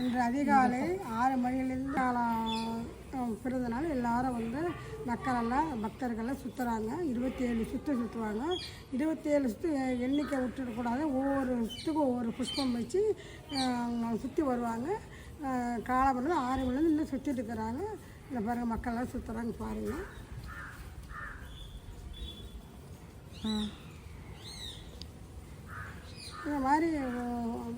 இன்று அதிகாலை ஆறு மணிலேருந்து காலம் நாள் எல்லாரும் வந்து மக்களெல்லாம் பக்தர்கள்லாம் சுற்றுறாங்க இருபத்தி ஏழு சுற்று சுற்றுவாங்க இருபத்தேழு சுற்று எண்ணிக்கை விட்டுடக்கூடாது. ஒவ்வொரு சுற்றுக்கும் ஒவ்வொரு புஷ்பம் வச்சு சுற்றி வருவாங்க. காலம்பரம் ஆறு மணிலேருந்து இன்னும் சுற்றிட்டு இருக்கிறாங்க. இந்த பாருங்கள் மக்கள்லாம் சுற்றுறாங்க பாருங்கள் இந்த மாதிரி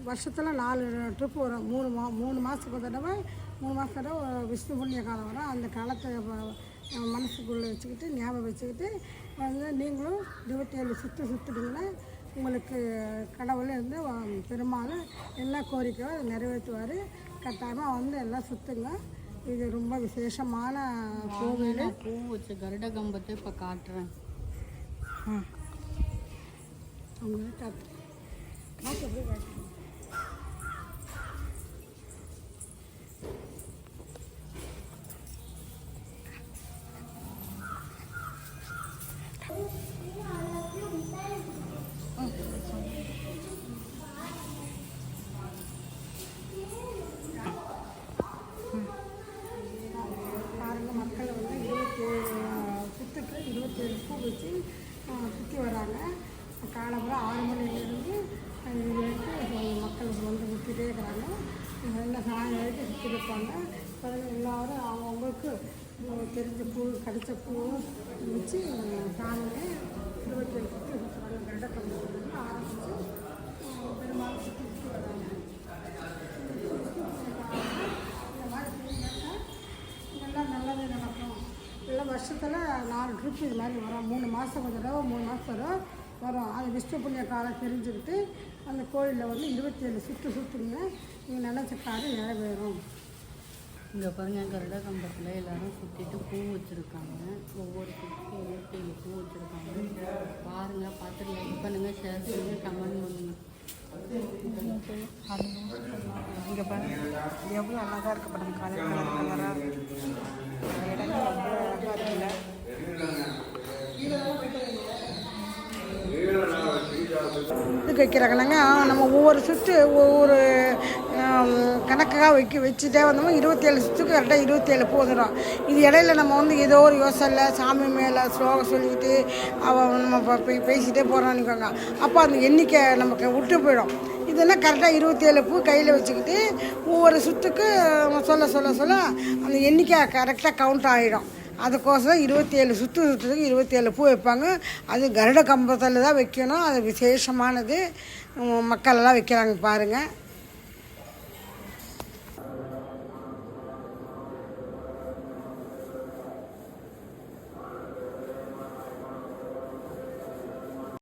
வருஷத்தில் நாலு ட்ரிப்பு வரும். மூணு மா மூணு மாதத்துக்கு ஒரு தடவை மூணு மாதம் தடவை விஷ்ணு புண்ணிய காலம் வரும். அந்த காலத்தை மனசுக்குள்ளே வச்சுக்கிட்டு ஞாபகம் வச்சுக்கிட்டு வந்து நீங்களும் இருபத்தேழு சுற்று சுற்றுனீங்கன்னா உங்களுக்கு கடவுள் இருந்து பெருமாள் என்ன கோரிக்கையோ அதை நிறைவேற்றுவார். கட்டாயமாக வந்து எல்லாம் சுற்றுங்க இது ரொம்ப விசேஷமான கோவில். பூ வச்ச கருட கம்பத்தை இப்போ காட்டுறேன். அவங்க காட்டு காட்டு அப்படியே காட்டு. பாருங்க மக்கள் வந்து இருபத்தேழு சுத்துக்கு இருபத்தேழு பூ வச்சு சுற்றி வராங்க காலம்புறம் ஆறு மணிலேருந்து இது வரைக்கும் மக்களுக்கு வந்து விட்டுட்டே இருக்கிறாங்க. நல்ல சாயம் வரைக்கும் சுற்றிருப்பாங்க பிறகு எல்லோரும் எல்லாரும் அவங்கவுங்களுக்கு தெரிஞ்ச பூ கடித்த பூ வச்சு சாமியை இருபத்தேழு சுற்றி சுற்றுறாங்க கண்டக்கம்பத்துலேருந்து ஆரம்பித்து பெரும்பாலும் சுற்றி சுற்றி வராங்க. இந்த மாதிரி செய்யுங்க எல்லாம் நல்லது நடக்கும். எல்லாம் வருஷத்தில் நாலு ட்ரிப் இது மாதிரி வரும். மூணு மாதம் கொஞ்சம் தடவை மூணு மாதம் தடவை வரும். அது விஷ்ணு புண்ணிய காலம் தெரிஞ்சுக்கிட்டு அந்த கோயிலில் வந்து இருபத்தேழு சுற்று சுற்றுங்க நீங்கள் நினச்ச காரியம் நிறைவேறும். இங்கே பாருங்க கருட கம்பத்தில் எல்லாரும் சுற்றிட்டு பூ வச்சுருக்காங்க. ஒவ்வொரு பூக்கும் பூ வச்சுருக்காங்க. பாருங்க பார்த்துட்டு லைக் பண்ணுங்க ஷேர் பண்ணுங்க கமெண்ட் பண்ணுங்க. இங்கே பாருங்க எவ்வளோ அழகாக இருக்கு பாருங்க கலர் கலர். கலராக இடங்கள் எவ்வளோ அழகாக இருக்குல்ல. இதுக்கு வைக்கிறாங்கனாங்க நம்ம ஒவ்வொரு சுற்று ஒவ்வொரு கணக்காக வைக்க வச்சுட்டே வந்தோம்னா இருபத்தேழு சுற்றுக்கு கரெக்டாக இருபத்தேழு பூ வந்துடும் இது இடையில நம்ம வந்து ஏதோ ஒரு யோசனை சாமி மேலே ஸ்லோகம் சொல்லிக்கிட்டு அவன் நம்ம பேசிகிட்டே போகிறோம்னுக்கோங்க அப்போ அந்த எண்ணிக்கை நமக்கு விட்டு போயிடும். இதெல்லாம் கரெக்டாக இருபத்தேழு பூ கையில் வச்சுக்கிட்டு ஒவ்வொரு சுற்றுக்கு சொல்ல சொல்ல சொல்ல அந்த எண்ணிக்கை கரெக்டாக கவுண்ட் ஆகிடும் அதுக்கோசரம் இருபத்தேழு சுற்று சுற்றுறதுக்கு இருபத்தேழு பூ வைப்பாங்க. அது கருட கம்பத்தில் தான் வைக்கணும். அது விசேஷமானது. மக்களெல்லாம் மக்கள் எல்லாம் வைக்கிறாங்க பாருங்கள்